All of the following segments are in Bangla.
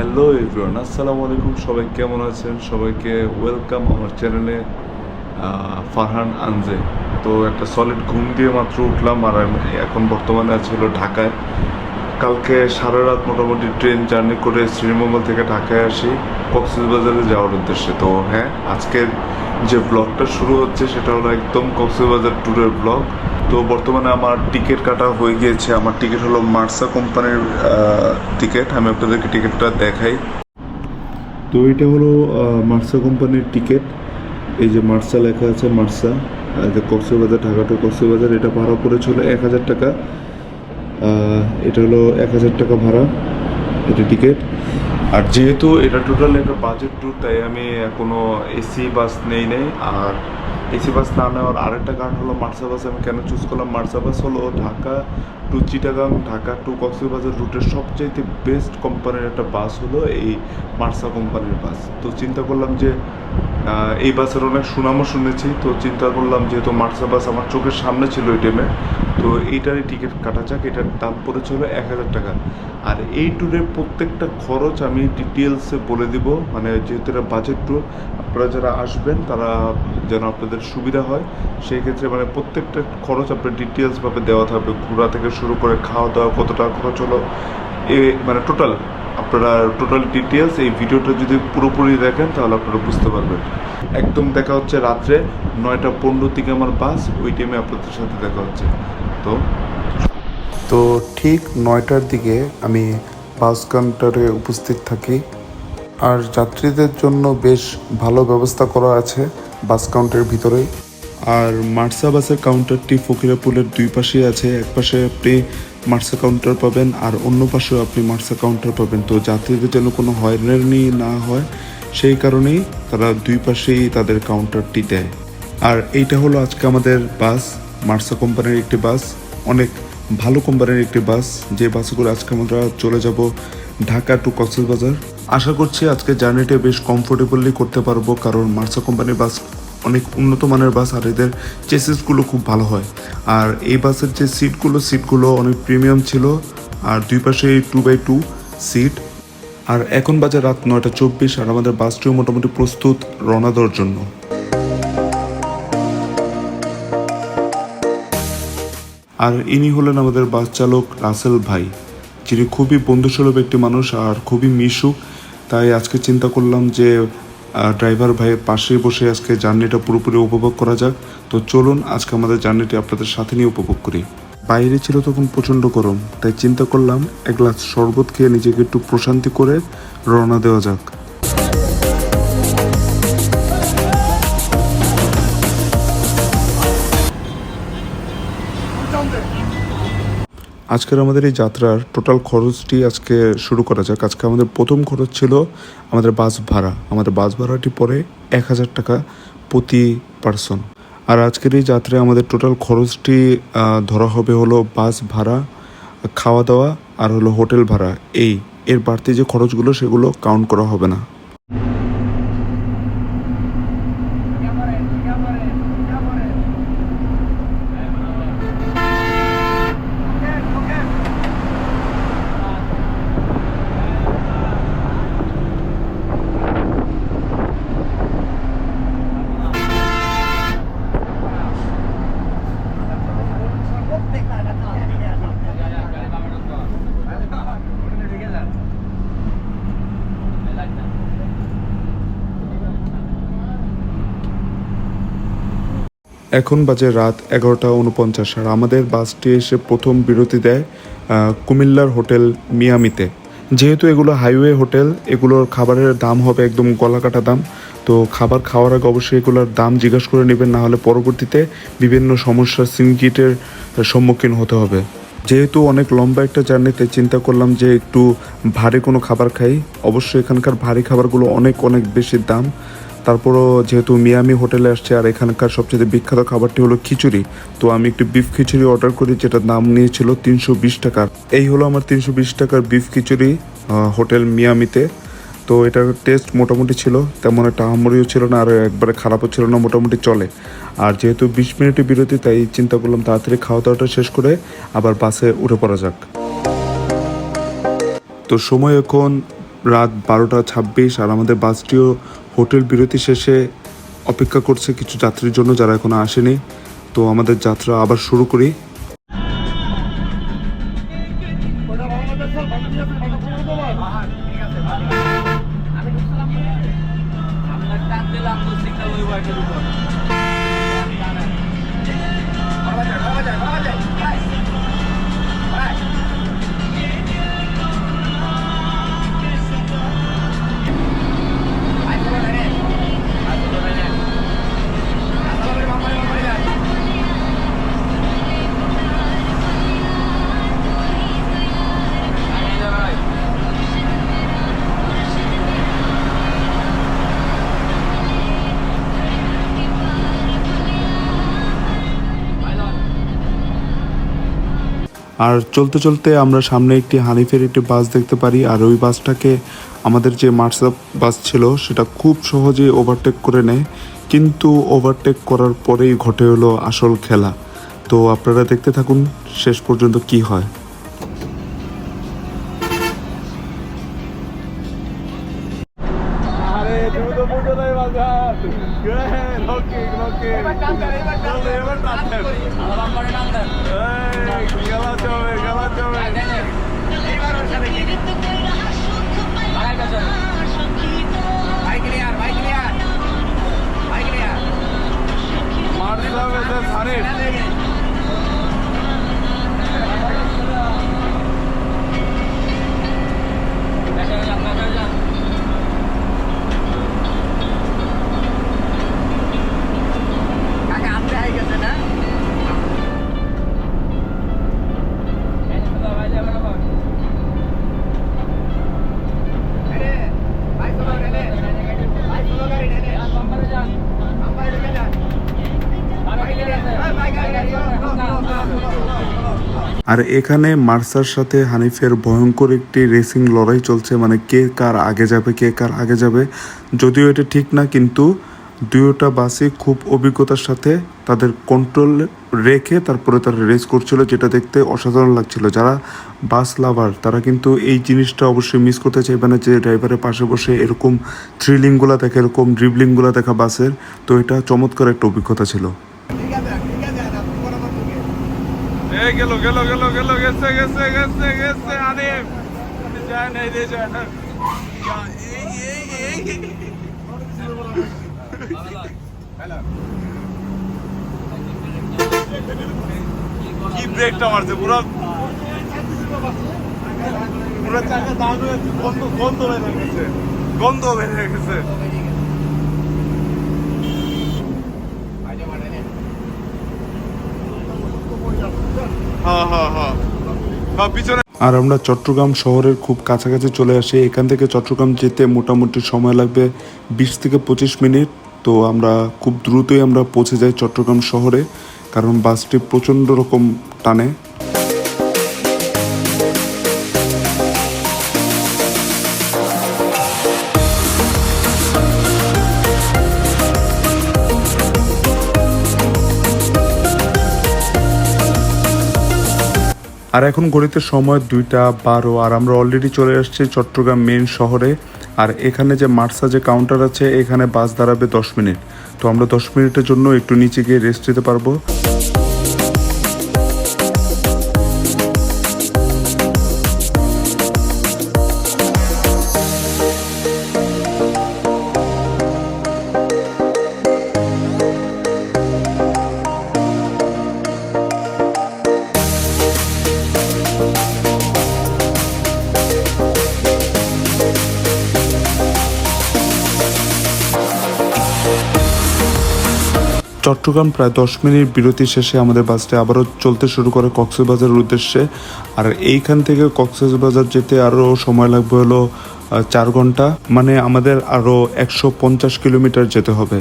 হ্যালো এভরিওয়ান, আসসালামু আলাইকুম, সবাই কেমন আছেন? সবাইকে ওয়েলকাম আমার চ্যানেলে ফারহান আনজে। তো একটা সলিড ঘুম দিয়ে মাত্র উঠলাম আর এখন বর্তমানে আছি হলো ঢাকায়। কালকে সারা রাত মোটামুটি ট্রেন জার্নি করে শ্রীমঙ্গল থেকে ঢাকায় আসি, কক্সবাজারে যাওয়ার উদ্দেশ্যে। তো হ্যাঁ আজকের যে ব্লগটা শুরু হচ্ছে সেটা হলো একদম কক্সবাজার ট্যুরের ব্লগ তো বর্তমানে আমার টিকিট কাটা হয়ে গিয়েছে। আমার টিকিট হলো মার্সা কোম্পানির টিকিট আমি আপনাদেরকে টিকিটটা দেখাই। তো এটা হলো মার্সা কোম্পানির টিকিট এই যে মার্সা লেখা আছে, মার্সা। যে কক্সবাজার ঢাকা টু কক্সবাজার। এটা ভাড়া পড়েছিল এক হাজার টাকা। এটা হলো এক হাজার টাকা ভাড়া, এটা টিকিট আর যেহেতু এটা টোটাল একটা বাজেট ট্যুর তাই আমি কোনো এসি বাস নেই নেই। আর এসি বাস না নেওয়ার আরেকটা কারণ হলো মার্সা বাস আমি কেন চুজ করলাম? মার্সা বাস হলো ঢাকা টু চিটাগাং, ঢাকা টু কক্সবাজার রুটের সবচাইতে বেস্ট কোম্পানির একটা বাস হলো এই মার্সা কোম্পানির বাস। তো চিন্তা করলাম যে এই বাসের অনেক সুনামও শুনেছি। তো চিন্তা করলাম যেহেতু মার্সা বাস আমার চোখের সামনে ছিল ওই টাইমে তো এইটারই টিকিট কাটা যাক। এটার দাম পড়েছিল এক হাজার টাকা। আর এই ট্যুরের প্রত্যেকটা খরচ আমি ডিটেলসে বলে দিব। মানে যেহেতু এটা বাজেট ট্যুর আপনারা যারা আসবেন, তারা যেন আপনাদের সুবিধা হয়, সেই ক্ষেত্রে মানে প্রত্যেকটা খরচ আপনার ডিটেলসভাবে দেওয়া থাকবে। ঘোরা থেকে শুরু করে খাওয়া দাওয়া কত টাকা খরচ হলো মানে টোটাল আপনারা টোটাল ডিটেলস এই ভিডিওটা যদি পুরোপুরি দেখেন তাহলে আপনারা বুঝতে পারবেন। একদম দেখা হচ্ছে রাত্রে নয়টা পনেরো থেকে আমার বাস ওই টাইমে আপনাদের সাথে দেখা হচ্ছে। তো? তো ঠিক নয়টার দিকে আমি বাস কাউন্টারে উপস্থিত থাকি। আর যাত্রীদের জন্য বেশ ভালো ব্যবস্থা করা আছে বাস কাউন্টারের ভিতরেই। আর মার্সা বাসের কাউন্টারটি ফকিরাপুলের দুই পাশেই আছে। এক পাশে আপনি মার্সা কাউন্টার পাবেন, আর অন্য পাশেও আপনি মার্সা কাউন্টার পাবেন। তো যাত্রীদের যেন কোনো হয়রানি না হয়, সেই কারণেই তারা দুই পাশেই তাদের কাউন্টারটি দেয়। আর এইটা হলো আজকে আমাদের বাস, মার্সা কোম্পানির একটি বাস। অনেক ভালো কোম্পানির একটি বাস। যে বাসগুলো আজকে আমরা চলে যাব ঢাকা টু কক্সবাজার। আশা করছি আজকে জার্নিটা বেশ কমফোর্টেবলি করতে পারব, কারণ মার্সা কোম্পানির বাস অনেক উন্নত মানের বাস আর এদের চেসিসগুলো খুব ভালো হয়। আর এই বাসের যে সিটগুলো সিটগুলো অনেক প্রিমিয়াম ছিল। আর দুই পাশে টু বাই টু সিট আর এখন বাজে রাত নয়টা চব্বিশ আর আমাদের বাসটিও মোটামুটি প্রস্তুত রওনা দেওয়ার জন্য। আর ইনি হলেন আমাদের বাস চালক রাসেল ভাই। যিনি খুবই বন্ধুসুলভ একটি মানুষ আর খুবই মিশুক। তাই আজকে চিন্তা করলাম যে ড্রাইভার ভাইয়ের পাশে বসে আজকে জার্নিটা পুরোপুরি উপভোগ করা যাক। তো চলুন, আজকে আমাদের জার্নিটি আপনাদের সাথে নিয়ে উপভোগ করি। বাইরে ছিল তখন প্রচণ্ড গরম, তাই চিন্তা করলাম এক গ্লাস শরবত খেয়ে নিজেকে একটু প্রশান্তি করে রওনা দেওয়া যাক। আজকের আমাদের এই যাত্রার টোটাল খরচটি আজকে শুরু করা যাক। আজকে আমাদের প্রথম খরচ ছিল আমাদের বাস ভাড়া। আমাদের বাস ভাড়াটি পড়ে এক হাজার টাকা প্রতি পার্সন আর আজকের এই যাত্রায় আমাদের টোটাল খরচটি ধরা হবে হলো বাস ভাড়া, খাওয়া দাওয়া আর হলো হোটেল ভাড়া। এই, এর বাড়তি যে খরচগুলো সেগুলো কাউন্ট করা হবে না। এখন বাজে রাত এগারোটা উনপঞ্চাশ আর আমাদের বাসটি এসে প্রথম বিরতি দেয় কুমিল্লার হোটেল মিয়ামিতে। যেহেতু এগুলো হাইওয়ে হোটেল, এগুলোর খাবারের দাম হবে একদম গলাকাটা দাম। তো খাবার খাওয়ার আগে অবশ্যই এগুলোর দাম জিজ্ঞাসা করে নেবেন, না হলে পরবর্তীতে বিভিন্ন সমস্যার সিনকিটের সম্মুখীন হতে হবে। যেহেতু অনেক লম্বা একটা জার্নিতে চিন্তা করলাম যে একটু ভারী কোনো খাবার খাই। অবশ্যই এখানকার ভারী খাবারগুলো অনেক অনেক বেশি দাম। তারপরও যেহেতু মিয়ামি হোটেলে আসছে আর এখানকার সবচেয়ে বিখ্যাত খাবারটি হলো খিচুড়ি, তো আমি একটু বিফ খিচুড়ি অর্ডার করি যেটা দাম নিয়েছিল তিনশো বিশ টাকার। এই হলো আমার তিনশো বিশ টাকার বিফ খিচুড়ি হোটেল মিয়ামিতে। তো এটার টেস্ট মোটামুটি ছিল, তেমন একটা আহামরিও ছিল না আর একবারে খারাপও ছিল না, মোটামুটি চলে। আর যেহেতু বিশ মিনিটের বিরতি, তাই চিন্তা করলাম তাড়াতাড়ি খাওয়া দাওয়াটা শেষ করে আবার বাসে উঠে পড়া যাক। তো সময় এখন রাত বারোটা ছাব্বিশ, আর আমাদের বাসটিও হোটেল বিরতি শেষে অপেক্ষা করছে কিছু যাত্রীর জন্য যারা এখনও আসেনি। তো আমাদের যাত্রা আবার শুরু করি। আর চলতে চলতে আমরা সামনে একটি হানিফের একটি বাস দেখতে পারি, আর ওই বাসটাকে আমাদের যে মার্সাপ বাস ছিল, সেটা খুব সহজে ওভারটেক করে নেয়। কিন্তু ওভারটেক করার পরেই ঘটে হলো আসল খেলা। তো আপনারা দেখতে থাকুন, শেষ পর্যন্ত কি হয়। তো বুঝো নাই বাজার ওকে ওকে এবার টানতেন এবার টানতেন এবার টানতেন এই গেলা চবে গেলা চবে এবার ওর সাথে কি ভাই ক্লিয়ার ভাই ক্লিয়ার ভাই ক্লিয়ার মার হবে স্যার সারে কাকা হাতে আই গেছে না আরে ভাই চলো রে রে ভাই চলো গাড়ি রে রে আমরা ঢুকে যান ভাই ক্লিয়ার ভাই গাড়ি গাড়ি আর এখানে মার্সার সাথে হানিফের ভয়ঙ্কর একটি রেসিং লড়াই চলছে মানে কে কার আগে যাবে, কে কার আগে যাবে। যদিও এটা ঠিক না, কিন্তু দুয়োটা বাসই খুব অভিজ্ঞতার সাথে তাদের কন্ট্রোল রেখে তারপরে তারা রেস করছিল, যেটা দেখতে অসাধারণ লাগছিল। যারা বাস লাভার তারা কিন্তু এই জিনিসটা অবশ্যই মিস করতে চাইবে না, যে ড্রাইভারের পাশে বসে এরকম থ্রিলিংগুলো দেখা, এরকম ড্রিবলিংগুলো দেখা বাসের। তো এটা চমৎকার একটা অভিজ্ঞতা ছিল ঠিক আছে ঠিক আছে আপনি বরাবর ঢুকে এই গেল গেল গেল গেল, গেছে গেছে গেছে গেছে আরে যায় নাই রে যায় না কি ব্রেকটা মারছে, পুরো? পুরো চাকা দাঁড় হয়ে গন্ধ গন্ধ হয়ে গেছে। গন্ধ বের হয়ে গেছে হ্যাঁ হ্যাঁ হ্যাঁ হ্যাঁ পিছনে আর আমরা চট্টগ্রাম শহরের খুব কাছাকাছি চলে আসি। এখান থেকে চট্টগ্রাম যেতে মোটামুটি সময় লাগবে বিশ থেকে পঁচিশ মিনিট। তো আমরা খুব দ্রুতই আমরা পৌঁছে যাই চট্টগ্রাম শহরে, কারণ বাসটি প্রচণ্ড রকম টানে। আর এখন ঘড়িতে সময় দুইটা বারো, আর আমরা অলরেডি চলে আসছি চট্টগ্রাম মেন শহরে। আর এখানে যে মার্সা যে কাউন্টার আছে, এখানে বাস দাঁড়াবে দশ মিনিট। তো আমরা দশ মিনিটের জন্য একটু নিচে গিয়ে রেস্ট নিতে পারব। চট্টগ্রাম প্রায় দশ মিনিট বিরতি শেষে আমাদের বাসটি আবারও চলতে শুরু করে কক্সবাজারের উদ্দেশ্যে। আর এইখান থেকে কক্সবাজার যেতে আরও সময় লাগবে হলো চার ঘণ্টা। মানে আমাদের আরও একশো পঞ্চাশ কিলোমিটার যেতে হবে।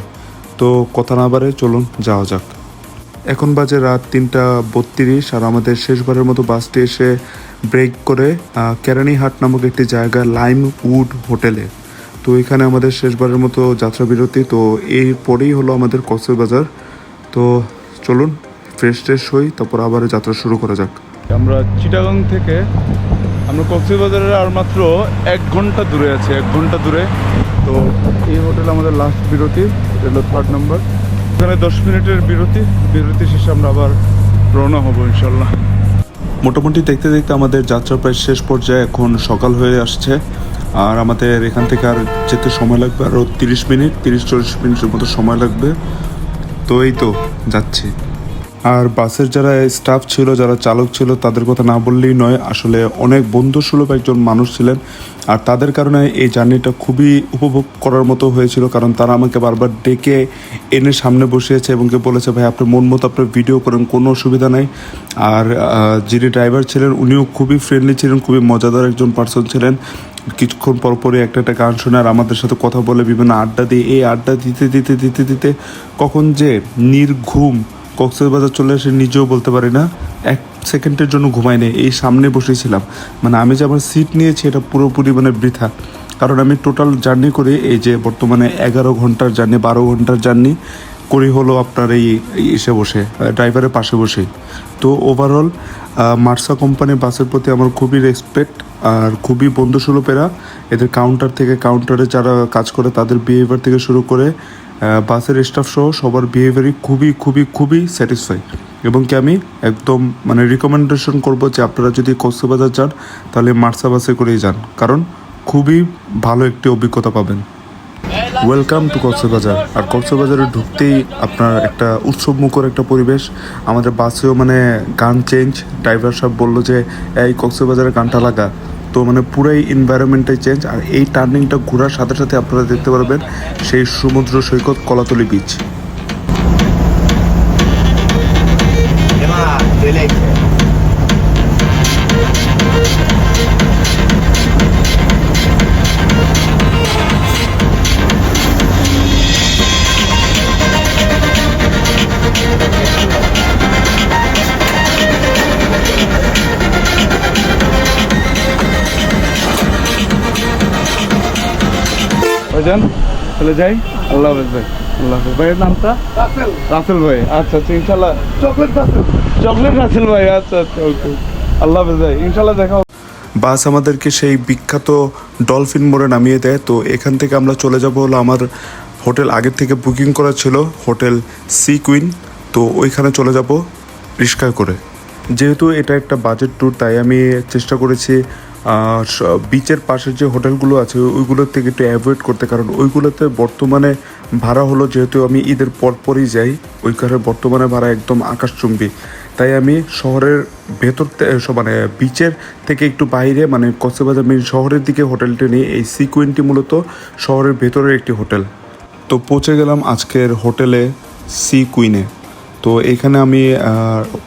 তো কথা না বাড়ে চলুন, যাওয়া যাক। এখন বাজে রাত তিনটা বত্রিশ, আর আমাদের শেষবারের মতো বাসটি এসে ব্রেক করে কেরানীহাট নামক একটি জায়গা লাইম উড হোটেলে। তো এখানে আমাদের শেষবারের মতো যাত্রা বিরতি তো এরপরেই হলো আমাদের কক্সবাজার তো চলুন ফ্রেশ ট্রেশ হই তারপর আবার যাত্রা শুরু করা যাক। আমরা চিটাগাং থেকে আমরা কক্সবাজারের আর মাত্র এক ঘণ্টা দূরে আছি এক ঘণ্টা দূরে। তো এই হোটেল আমাদের লাস্ট বিরতি এটা হলো থার্ড নাম্বার এখানে দশ মিনিটের বিরতি বিরতি শেষে আমরা আবার রওনা হব ইনশাল্লাহ মোটামুটি দেখতে দেখতে আমাদের যাত্রা প্রায় শেষ পর্যায়ে এখন সকাল হয়ে আসছে। আর আমাদের এখান থেকে আর যেতে সময় লাগবে আরও তিরিশ মিনিট, তিরিশ, চল্লিশ মিনিটের মতো সময় লাগবে। তো এই তো, যাচ্ছি। আর বাসের যারা স্টাফ ছিল, যারা চালক ছিল, তাদের কথা না বললেই নয়, আসলে অনেক বন্ধুসুলভ একজন মানুষ ছিলেন। আর তাদের কারণে এই জার্নিটা খুবই উপভোগ করার মতো হয়েছিল, কারণ তারা আমাকে বারবার ডেকে এনে সামনে বসিয়েছে এবং কে বলেছে, ভাই, আপনি মন মতো আপনার ভিডিও করেন, কোনো অসুবিধা নাই। আর যিনি ড্রাইভার ছিলেন, উনিও খুবই ফ্রেন্ডলি ছিলেন, খুবই মজাদার একজন পার্সন ছিলেন। কিছুক্ষণ পর পরই একটা একটা গান শোনে আর আমাদের সাথে কথা বলে বিভিন্ন আড্ডা দিয়ে, এই আড্ডা দিতে দিতে দিতে দিতে কখন যে নির্ঘুম কক্সবাজার চলে এসে নিজেও বলতে পারি না। এক সেকেন্ডের জন্য ঘুমাই নেই, এই সামনে বসেছিলাম। মানে আমি যে আমার সিট নিয়েছি, এটা পুরোপুরি মানে বৃথা। কারণ আমি টোটাল জার্নি করি, এই যে বর্তমানে এগারো ঘণ্টার জার্নি বারো ঘণ্টার জার্নি করি হলো আপনার এই এসে বসে ড্রাইভারের পাশে বসে তো ওভারঅল মার্সা কোম্পানি বাসের প্রতি আমার খুবই রেসপেক্ট আর খুবই বন্ধুসুলভ এরা এদের কাউন্টার থেকে কাউন্টারে যারা কাজ করে, তাদের বিহেভিয়ার থেকে শুরু করে বাসের স্টাফ সহ সবার বিহেভিয়ারই খুবই খুবই খুবই স্যাটিসফাই এবং কি আমি একদম মানে রিকমেন্ডেশন করব যে আপনারা যদি কক্সবাজার যান, তাহলে মার্সা বাসে করেই যান। কারণ খুবই ভালো একটি অভিজ্ঞতা পাবেন। ওয়েলকাম টু কক্সবাজার আর কক্সবাজারে ঢুকতেই আপনার একটা উৎসব মুখর একটা পরিবেশ। আমাদের বাসেও মানে গান চেঞ্জ ড্রাইভার সাহেব বলল যে, এই কক্সবাজারের গানটা লাগা। তো মানে পুরাই এনভায়রনমেন্টটাই চেঞ্জ আর এই টার্নিংটা ঘোরার সাথে সাথে আপনারা দেখতে পারবেন সেই সমুদ্র সৈকত, কলাতলি বিচ ভাইজান তাহলে যাই। আল্লাহ হাফেজ ভাই। আল্লাহ হাফেজ। ভাইয়ের নামটা? রাসেল। ভাই। আচ্ছা আচ্ছা ইনশাল্লাহ চকলেট রাসেল। চকলেট রাসেল ভাই আচ্ছা আচ্ছা ওকে। আল্লাহ হাফেজ ভাই ইনশাল্লাহ দেখা বাস আমাদেরকে সেই বিখ্যাত ডলফিন মোড়ে নামিয়ে দেয়। তো এখান থেকে আমরা চলে যাব হলো আমার হোটেল আগের থেকে বুকিং করা ছিল হোটেল সি কুইন। তো ওইখানে চলে যাব রিক্সায় করে। যেহেতু এটা একটা বাজেট ট্যুর তাই আমি চেষ্টা করেছি বিচের পাশের যে হোটেলগুলো আছে ওইগুলোর থেকে একটু অ্যাভয়েড করতে, কারণ ওইগুলোতে বর্তমানে ভাড়া হলো, যেহেতু আমি ঈদের পরপরই যাই ওই কারণে বর্তমানে ভাড়া একদম আকাশচুম্বী। তাই আমি শহরের ভেতর মানে বিচের থেকে একটু বাইরে মানে কক্সবাজার মেন শহরের দিকে হোটেলটি নিয়ে, এই সিকুয়েন্টটি মূলত শহরের ভেতরের একটি হোটেল তো পৌঁছে গেলাম আজকের হোটেলে সি কুইনে তো এখানে আমি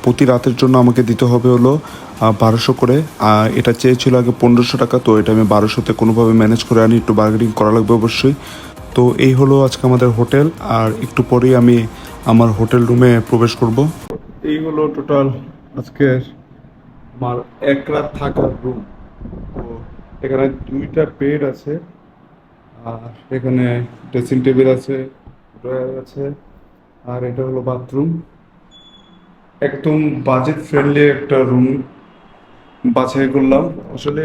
প্রতি রাতের জন্য আমাকে দিতে হবে হলো বারোশো করে। এটা চেয়েছিল আগে পনেরোশো টাকা, তো এটা আমি বারোশোতে কোনোভাবে ম্যানেজ করে আনি, একটু বার্গেনিং করা লাগবে অবশ্যই। তো এই হলো আজকে আমাদের হোটেল, আর একটু পরেই আমি আমার হোটেল রুমে প্রবেশ করব। এই হলো টোটাল আজকের আমার এক রাত থাকার রুম তো এখানে দুইটা বেড আছে, আর এখানে ড্রেসিং টেবিল আছে ড্রয়ার আছে। আর এটা হলো বাথরুম। একদম বাজেট ফ্রেন্ডলি একটা রুম বাছাই করলাম। আসলে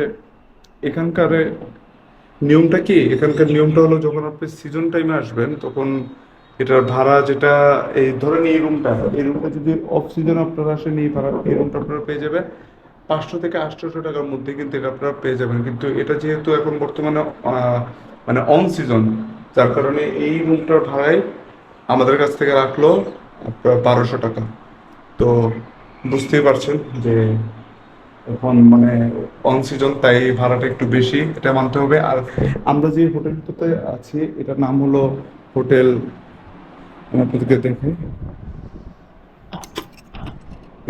এখানকার নিয়মটা কি? এখানকার নিয়মটা হলো যখন আপনি সিজন টাইমে আসবেন, তখন এটার ভাড়া যেটা, এই ধরেন এই রুমটা এই রুমটা যদি অফ সিজন আপনারা আসেন এই ভাড়া এই রুমটা আপনারা পেয়ে যাবেন পাঁচশো থেকে আটশোশো টাকার মধ্যে কিন্তু এটা আপনারা পেয়ে যাবেন। কিন্তু এটা যেহেতু এখন বর্তমানে মানে অন সিজন যার কারণে এই রুমটার ভাড়াই আমাদের কাছ থেকে রাখল বারোশো টাকা। তো বুঝতেই পারছেন যে এখন মানে অন সিজন তাই ভাড়াটা একটু বেশি, এটা মানতে হবে। আর আমরা যে হোটেলটাতে আছি, এটার নাম হলো হোটেল আপনাদেরকে দেখে।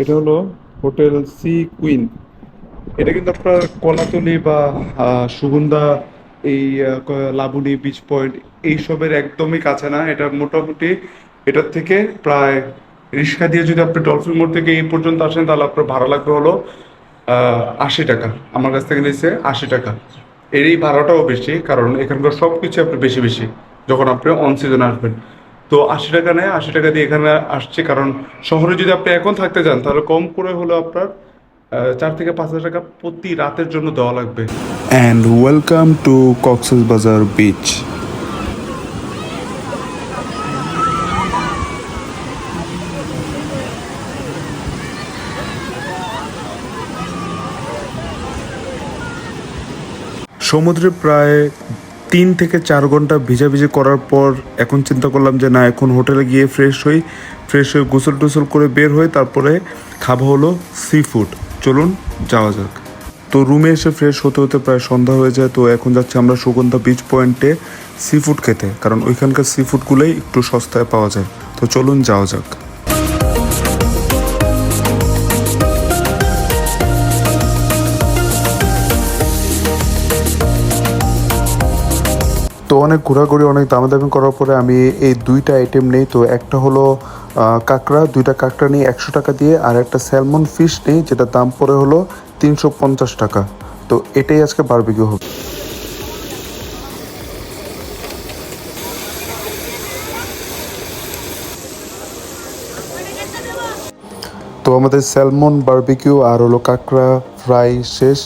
এটা হলো হোটেল সি কুইন। এটা কিন্তু আপনার কলাতলি বা সুগন্ধা এই লাবণী বিচ পয়েন্ট এইসবের একদমই কাছে না। এটা মোটামুটি এটার থেকে প্রায় রিক্সা দিয়ে যদি আপনি ডলফিন মোড় থেকে এই পর্যন্ত আসেন, তাহলে আপনার ভাড়া লাগবে হলো আশি টাকা। আমার কাছ থেকে নিয়েছে আশি টাকা। এর এই ভাড়াটাও বেশি, কারণ এখানকার সব কিছু আপনার বেশি বেশি, যখন আপনি অন সিজনে আসবেন। তো আশি টাকা নেয়, আশি টাকা দিয়ে এখানে আসছে, কারণ শহরে যদি আপনি এখন থাকতে চান, তাহলে কম করে হলো আপনার চার থেকে পাঁচ হাজার টাকা প্রতি রাতের জন্য দেওয়া লাগবে। অ্যান্ড ওয়েলকাম টু কক্সেস বাজার বিচ সমুদ্রে প্রায় তিন থেকে চার ঘণ্টা ভিজা ভিজাভিজি করার পর এখন চিন্তা করলাম যে না, এখন হোটেলে গিয়ে ফ্রেশ হই ফ্রেশ হয়ে গোসল টোসল করে বের হয়ে তারপরে খাব হলো সি ফুড চলুন, যাওয়া যাক। তো রুমে এসে ফ্রেশ হতে হতে প্রায় সন্ধ্যা হয়ে যায়, তো এখন যাচ্ছি আমরা সুগন্ধা বিচ পয়েন্টে সি ফুড খেতে, কারণ ওইখানকার সি ফুডগুলোই একটু সস্তায় পাওয়া যায়। তো চলুন, যাওয়া যাক। তো অনেক ঘোরাঘুরি, অনেক দামাদামি করার পরে আমি এই দুইটা আইটেম নেই, তো একটা হলো কাঁকড়া, দুইটা কাঁকড়া নিই একশো টাকা দিয়ে আর একটা স্যালমন ফিশ নেই যেটা দাম পড়ে হলো তিনশো পঞ্চাশ টাকা। তো এটাই আজকে বারবিকিউ হবে। তো আমাদের স্যালমন বারবিকিউ আর হলো কাঁকড়া ফ্রাই শেষ।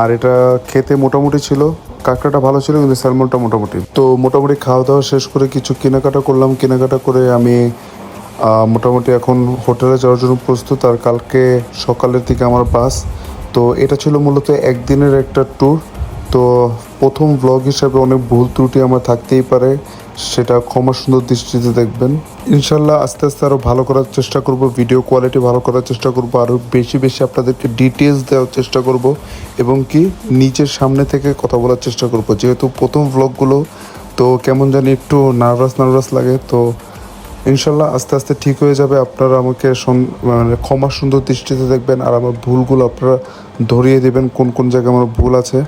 আর এটা খেতে মোটামুটি ছিল। কাঁকড়াটা ভালো ছিল, কিন্তু স্যালমনটা মোটামুটি। তো মোটামুটি খাওয়া দাওয়া শেষ করে কিছু কেনাকাটা করলাম। কেনাকাটা করে আমি মোটামুটি এখন হোটেলে যাওয়ার জন্য প্রস্তুত আর কালকে সকালের দিকে আমার বাস। তো এটা ছিল মূলত একদিনের একটা ট্যুর তো প্রথম ব্লগ হিসাবে অনেক ভুল ত্রুটি আমার থাকতেই পারে, সেটা ক্ষমা সুন্দর দৃষ্টিতে দেখবেন। ইনশাল্লাহ আস্তে আস্তে আরও ভালো করার চেষ্টা করব ভিডিও কোয়ালিটি ভালো করার চেষ্টা করব আরও বেশি বেশি আপনাদেরকে ডিটেলস দেওয়ার চেষ্টা করব এবং কি নিজের সামনে থেকে কথা বলার চেষ্টা করব। যেহেতু প্রথম ব্লগগুলো তো কেমন জানি একটু নার্ভাস নার্ভাস লাগে। তো ইনশাল্লাহ আস্তে আস্তে ঠিক হয়ে যাবে। আপনারা আমাকে মানে ক্ষমা সুন্দর দৃষ্টিতে দেখবেন আর আমার ভুলগুলো আপনারা ধরিয়ে দেবেন, কোন কোন জায়গায় আমার ভুল আছে।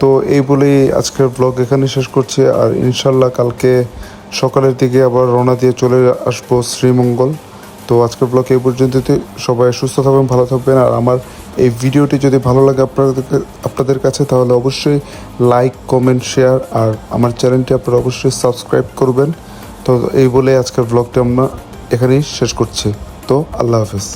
তো এই বলেই আজকের ব্লগ এখানে শেষ করছি আর ইনশাল্লাহ কালকে সকালের দিকে আবার রওনা দিয়ে চলে আসব শ্রীমঙ্গল। তো আজকের ব্লগ এই পর্যন্ত সবাই সুস্থ থাকবেন, ভালো থাকবেন আর আমার এই ভিডিওটি যদি ভালো লাগে আপনাদের আপনাদের কাছে তাহলে অবশ্যই লাইক কমেন্ট শেয়ার আর আমার চ্যানেলটি আপনারা অবশ্যই সাবস্ক্রাইব করবেন। তো এই বলে আজকের ব্লগটা আমরা এখানেই শেষ করছি। তো আল্লাহ হাফেজ।